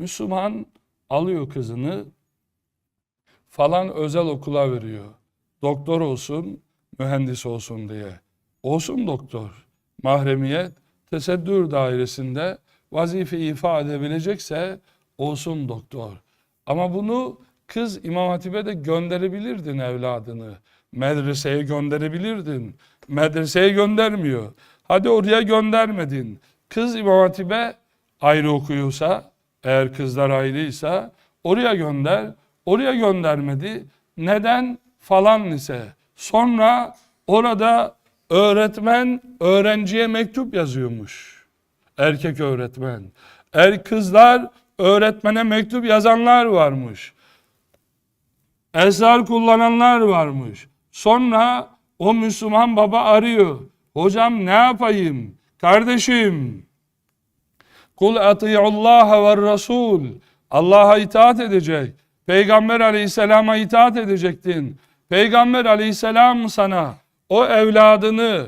Müslüman alıyor kızını falan özel okula veriyor. Doktor olsun, mühendis olsun diye. Olsun doktor. Mahremiyet, tesettür dairesinde vazife ifa edebilecekse olsun doktor. Ama bunu kız İmam Hatip'e de gönderebilirdin evladını. Medreseye gönderebilirdin. Medreseye göndermiyor. Hadi oraya göndermedin. Kız İmam Hatip'e ayrı okuyorsa, eğer kızlar ayrıysa oraya gönder. Oraya göndermedi. Neden? Falan lise. Sonra orada öğretmen öğrenciye mektup yazıyormuş. Erkek öğretmen. Er kızlar öğretmene mektup yazanlar varmış. Esrar kullananlar varmış. Sonra o Müslüman baba arıyor. Hocam ne yapayım? Kardeşim. Kul ati'ullaha ve rasul. Allah'a itaat edecek. Peygamber aleyhisselama itaat edecektin. Peygamber aleyhisselam sana o evladını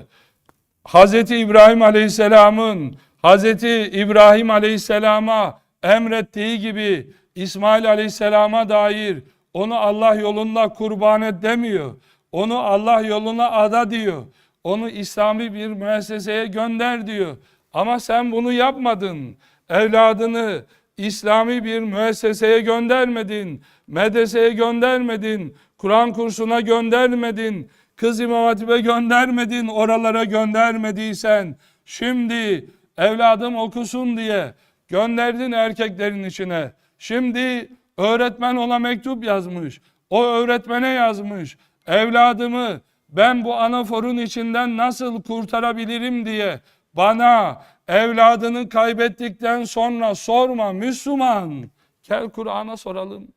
Hazreti İbrahim aleyhisselamın Hazreti İbrahim aleyhisselama emrettiği gibi İsmail aleyhisselama dair onu Allah yolunda kurban et demiyor. Onu Allah yoluna ada diyor. Onu İslami bir müesseseye gönder diyor. Ama sen bunu yapmadın. Evladını İslami bir müesseseye göndermedin. Medreseye göndermedin. Kur'an kursuna göndermedin. Kız İmam Hatip'e göndermedin. Oralara göndermediysen şimdi evladım okusun diye gönderdin erkeklerin içine. Şimdi öğretmen ona mektup yazmış. O öğretmene yazmış. Evladımı ben bu anaforun içinden nasıl kurtarabilirim diye bana evladını kaybettikten sonra sorma Müslüman. Gel Kur'an'a soralım.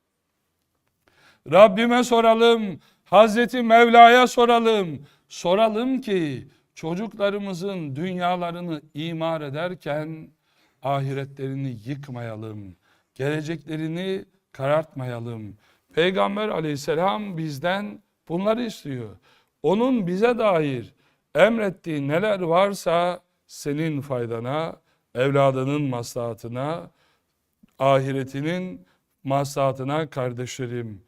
Rabbime soralım. Hazreti Mevla'ya soralım. Soralım ki çocuklarımızın dünyalarını imar ederken ahiretlerini yıkmayalım. Geleceklerini karartmayalım. Peygamber aleyhisselam bizden bunları istiyor. Onun bize dair emrettiği neler varsa senin faydana, evladının maslahatına, ahiretinin maslahatına kardeşlerim